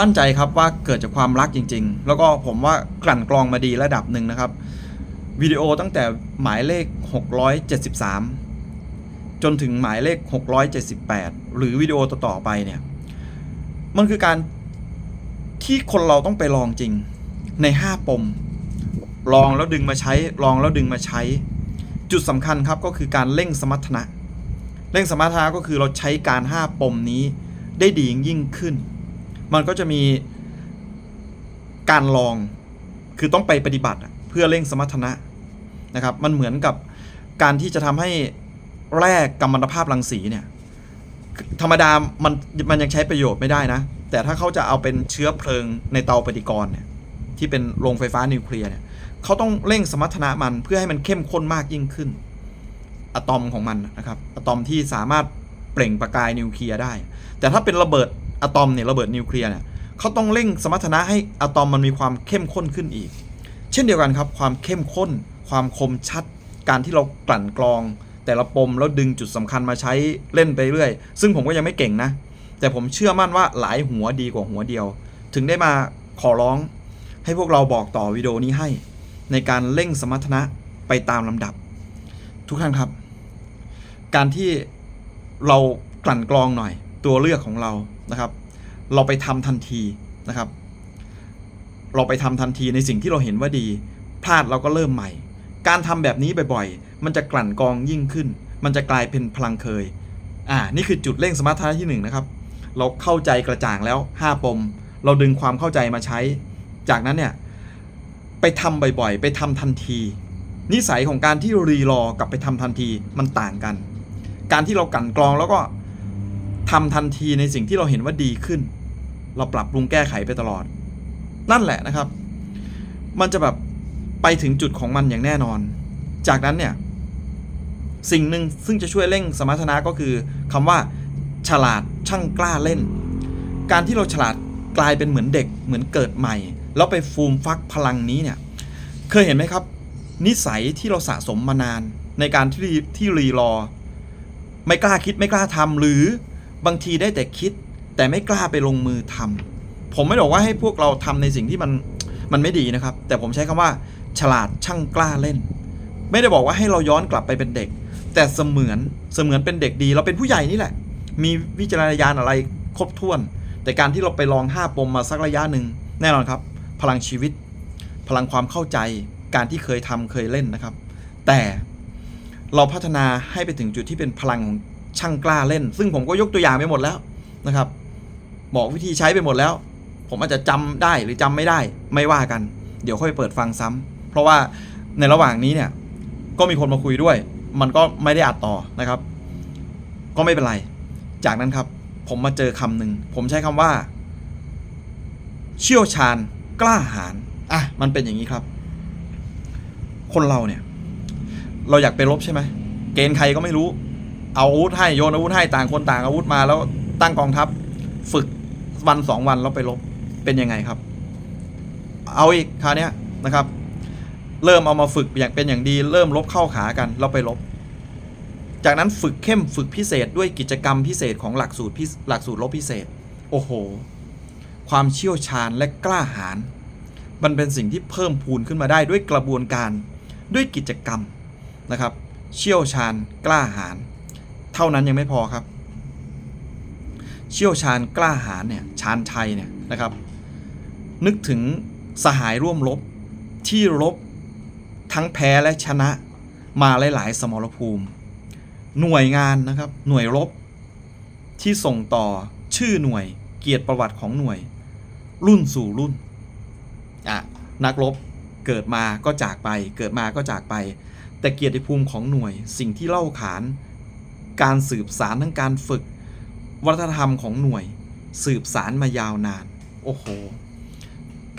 มั่นใจครับว่าเกิดจากความรักจริง ๆ แล้วก็ผมว่ากลั่นกรองมาดีระดับหนึ่งนะครับวิดีโอตั้งแต่หมายเลข 673 จนถึงหมายเลข 678 หรือวิดีโอต่อๆไปเนี่ย มันคือการที่คนเราต้องไปลองจริงใน 5 ปม ลองแล้วดึงมาใช้ ลองแล้วดึงมาใช้ จุดสำคัญครับก็คือการเร่งสมรรถนะ เร่งสมรรถนะก็คือเราใช้การ 5 ปมนี้ได้ดียิ่งขึ้น มันก็จะมีการลองคือต้องไปปฏิบัติเพื่อเร่งสมรรถนะนะครับ มันเหมือนกับการที่จะทำให้แร่กัมมันตภาพรังสีเนี่ยธรรมดามันมันยังใช้ประโยชน์ไม่ได้นะ แต่ถ้าเขาจะเอาเป็นเชื้อเพลิงในเตาปฏิกรณ์เนี่ยที่เป็นโรงไฟฟ้านิวเคลียร์เนี่ยเขาต้องเร่งสมรรถนะมันเพื่อให้มันเข้มข้นมากยิ่งขึ้น อะตอมของมันนะครับอะตอมที่สามารถเปล่งประกายนิวเคลียร์ได้ แต่ถ้าเป็นระเบิด อะตอมเนี่ยระเบิดนิวเคลียร์เนี่ยเขาต้องเร่งสมรรถนะให้อะตอมมันมีความเข้มข้นขึ้นอีก เช่นเดียวกันครับ ความเข้มข้น ความคมชัด การที่เรากลั่นกรอง แต่ละปมแล้วดึงจุดสำคัญมาใช้เล่นไปเรื่อย ซึ่งผมก็ยังไม่เก่งนะ แต่ผมเชื่อมั่นว่าหลายหัวดีกว่าหัวเดียว ถึงได้มาขอร้อง ให้พวกเราบอกต่อวิดีโอนี้ให้ ในการเร่งสมรรถนะไปตามลำดับ ทุกท่านครับ การที่เรากลั่นกรองหน่อยตัวเลือกของเรานะครับ เราไปทำทันทีนะครับ เราไปทำทันทีในสิ่งที่เราเห็นว่าดี พลาดเราก็เริ่มใหม่ การทำแบบนี้บ่อยๆ มันจะกลั่นกรองยิ่งขึ้น มันจะกลายเป็นพลังเคย อ่า นี่คือจุดเร่งสมรรถนะที่หนึ่งนะครับ เราเข้าใจกระจ่างแล้ว 5 ปม เราดึงความเข้าใจมาใช้ จากนั้นเนี่ย ไปทำบ่อยๆ ไปทำทันที นิสัยของการที่รีรอกับไปทำทันทีมันต่างกัน การที่เรากลั่นกรองแล้วก็ทำทันทีในสิ่งที่เราเห็นว่าดีขึ้น เราปรับปรุงแก้ไขไปตลอด นั่นแหละนะครับ มันจะแบบไปถึงจุดของมันอย่างแน่นอน จากนั้นเนี่ย สิ่งหนึ่งซึ่งจะช่วยเร่งสมรรถนะก็คือคำว่า ฉลาดช่างกล้าเล่น การที่เราฉลาดกลายเป็นเหมือนเด็กเหมือนเกิดใหม่ แล้วไปฟูมฟักพลังนี้เนี่ย เคยเห็นไหมครับ นิสัยที่เราสะสมมานาน ในการที่ที่รีรอ ไม่กล้าคิดไม่กล้าทำหรือบางทีได้แต่คิด แต่ไม่กล้าไปลงมือทำผมไม่ได้บอกว่าให้พวกเราทำในสิ่งที่มันมันไม่ดีนะครับ แต่ผมใช้คำว่า ฉลาดช่างกล้าเล่น ไม่ได้บอกว่าให้เราย้อนกลับไปเป็นเด็ก แต่เสมือนเสมือนเป็นเด็กดี เราเป็นผู้ใหญ่นี่แหละ มีวิจารณญาณอะไรครบถ้วน แต่การที่เราไปลองห้าปมมาสักระยะหนึ่งแน่นอนครับ พลังชีวิต พลังความเข้าใจ การที่เคยทำเคยเล่นนะครับ แต่เราพัฒนาให้ไปถึงจุดที่เป็นพลังของช่างกล้าเล่น ซึ่งผมก็ยกตัวอย่างไปหมดแล้วนะครับ บอกวิธีใช้ไปหมดแล้ว ผมอาจจะจำได้หรือจำไม่ได้ไม่ว่ากัน เดี๋ยวค่อยเปิดฟังซ้ำเพราะว่าในระหว่างนี้เนี่ย ก็มีคนมาคุยด้วย มันก็ไม่ได้อัดต่อนะครับ ก็ไม่เป็นไร จากนั้นครับ ผมมาเจอคำหนึ่งผมใช้คำว่า เชี่ยวชาญกล้าหาญอะมันเป็นอย่างนี้ครับ คนเราเนี่ย เราอยากไปรบใช่ไหมเกณฑ์ใครก็ไม่รู้ เอาอาวุธให้โยนอาวุธให้ต่างคนต่างอาวุธมาแล้วตั้งกองทัพ ฝึก วันสองวันแล้วไปรบเป็นยังไงครับ เอาอีกคราวเนี้ยนะครับ เริ่มเอามาฝึกอย่างเป็นอย่างดี เริ่มลบเข้าขากันแล้วไปลบ จากนั้นฝึกเข้มฝึกพิเศษด้วยกิจกรรมพิเศษของหลักสูตรพิหลักสูตรลบพิเศษ โอ้โห ความเชี่ยวชาญและกล้าหาญมันเป็นสิ่งที่เพิ่มพูนขึ้นมาได้ด้วยกระบวนการด้วยกิจกรรมนะครับ เชี่ยวชาญกล้าหาญเท่านั้นยังไม่พอครับ เชี่ยวชาญกล้าหาญเนี่ยชาญชัยเนี่ยนะครับ นึกถึงสหายร่วมรบที่รบทั้งแพ้และชนะมาหลาย ๆ สมรภูมิ หน่วยงานนะครับหน่วยรบที่ส่งต่อชื่อหน่วยเกียรติประวัติของหน่วย รุ่นสู่รุ่นอะนักรบเกิดมาก็จากไป เกิดมาก็จากไป แต่เกียรติภูมิของหน่วย สิ่งที่เล่าขาน การสืบสารทั้งการฝึก วัฒนธรรมของหน่วย สืบสารมายาวนาน โอ้โห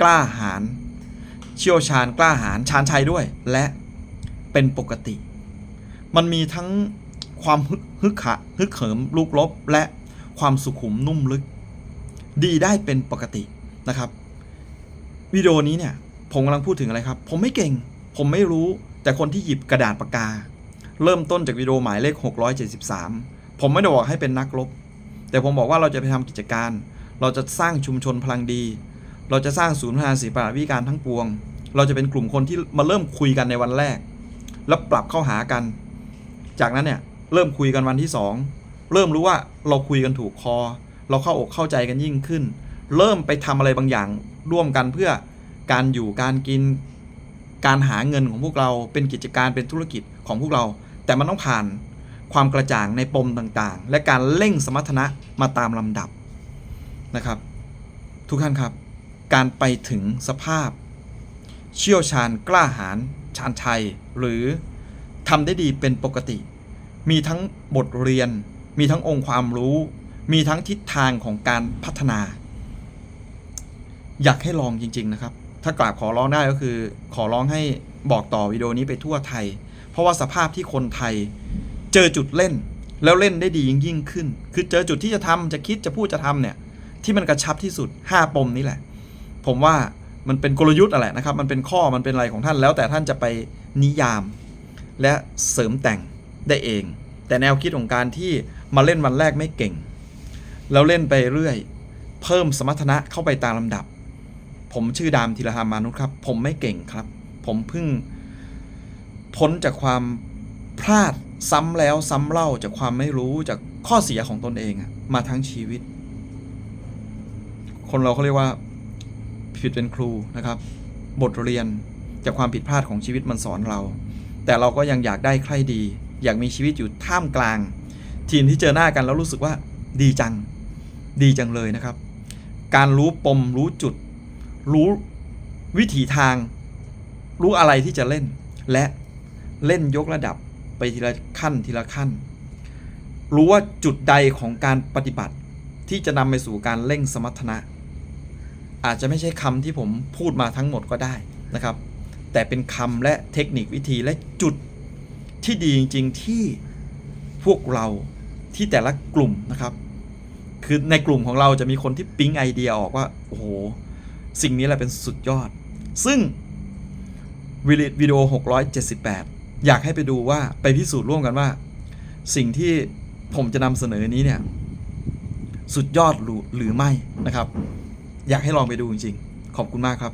กล้าหาญเชี่ยวชาญกล้าหาญชาญชัยด้วย และเป็นปกติ มันมีทั้งความฮึกขะฮึกเหิมลูกลบและความสุขุมนุ่มลึก ดีได้เป็นปกตินะครับวิดีโอนี้เนี่ย ผมกำลังพูดถึงอะไรครับ ผมไม่เก่ง ผมไม่รู้แต่คนที่หยิบกระดาษปากกา เริ่มต้นจากวิดีโอหมายเลข 673 ผมไม่ได้บอกให้เป็นนักรบ แต่ผมบอกว่าเราจะไปทำกิจการ เราจะสร้างชุมชนพลังดี เราจะสร้างศูนย์พัฒนาศิลปะวิการทั้งปวง เราจะเป็นกลุ่มคนที่มาเริ่มคุยกันในวันแรก แล้วปรับเข้าหากัน จากนั้นเนี่ยเริ่มคุยกันวันที่สองเริ่มรู้ว่าเราคุยกันถูกคอ เราเข้าอกเข้าใจกันยิ่งขึ้น เริ่มไปทำอะไรบางอย่างร่วมกันเพื่อการอยู่การกิน การหาเงินของพวกเราเป็นกิจการเป็นธุรกิจของพวกเรา แต่มันต้องผ่าน ความกระจ่างในปมต่างๆ และการเร่งสมรรถนะมาตามลำดับนะครับ ทุกท่านครับ การไปถึงสภาพ เชี่ยวชาญกล้าหาญชาญชัย หรือทำได้ดีเป็นปกติ มีทั้งบทเรียน มีทั้งองค์ความรู้ มีทั้งทิศทางของการพัฒนา อยากให้ลองจริง ๆ นะครับ ถ้ากราบขอร้องได้ก็คือ ขอร้องให้บอกต่อวิดีโอนี้ไปทั่วไทย เพราะว่าสภาพที่คนไทย เจอจุดเล่น แล้วเล่นได้ดียิ่งยิ่งขึ้น คือเจอจุดที่จะทำจะคิดจะพูดจะทำเนี่ยที่มันกระชับที่สุด 5 ปมนี้แหละ ผมว่ามันเป็นกลยุทธ์อะไรนะครับ มันเป็นข้อมันเป็นอะไรของท่านแล้วแต่ท่านจะไปนิยาม และเสริมแต่งได้เอง แต่แนวคิดของการที่มาเล่นวันแรกไม่เก่ง แล้วเล่นไปเรื่อย เพิ่มสมรรถนะเข้าไปตามลำดับ ผมชื่อดามธีรหามานุษย์ครับ ผมไม่เก่งครับ ผมเพิ่งพ้นจากความพลาด ซ้ำแล้วซ้ำเล่าจากความไม่รู้จากข้อเสียของตนเองมาทั้งชีวิต คนเราเขาเรียกว่า ผิดเป็นครูนะครับ บทเรียนจากความผิดพลาดของชีวิตมันสอนเรา แต่เราก็ยังอยากได้ใครดี อยากมีชีวิตอยู่ท่ามกลาง ทีมที่เจอหน้ากันแล้วรู้สึกว่า ดีจัง ดีจังเลยนะครับ การรู้ปมรู้จุด รู้วิถีทาง รู้อะไรที่จะเล่น และเล่นยกระดับ ทีละขั้นทีละขั้น รู้ว่าจุดใดของการปฏิบัติที่จะนำไปสู่การเร่งสมรรถนะ อาจจะไม่ใช่คำที่ผมพูดมาทั้งหมดก็ได้นะครับ แต่เป็นคำและเทคนิควิธีและจุดที่ดีจริง ๆ ที่พวกเราที่แต่ละกลุ่มนะครับ คือในกลุ่มของเราจะมีคนที่ปิ๊งไอเดียออกว่า โอ้โห สิ่งนี้แหละเป็นสุดยอด ซึ่งวิดีวิดีโอ 678 อยากให้ไปดูว่าไปพิสูจน์ร่วมกันว่า สิ่งที่ผมจะนำเสนอนี้เนี่ย สุดยอดหรือหรือไม่นะครับ อยากให้ลองไปดูจริงๆ ขอบคุณมากครับ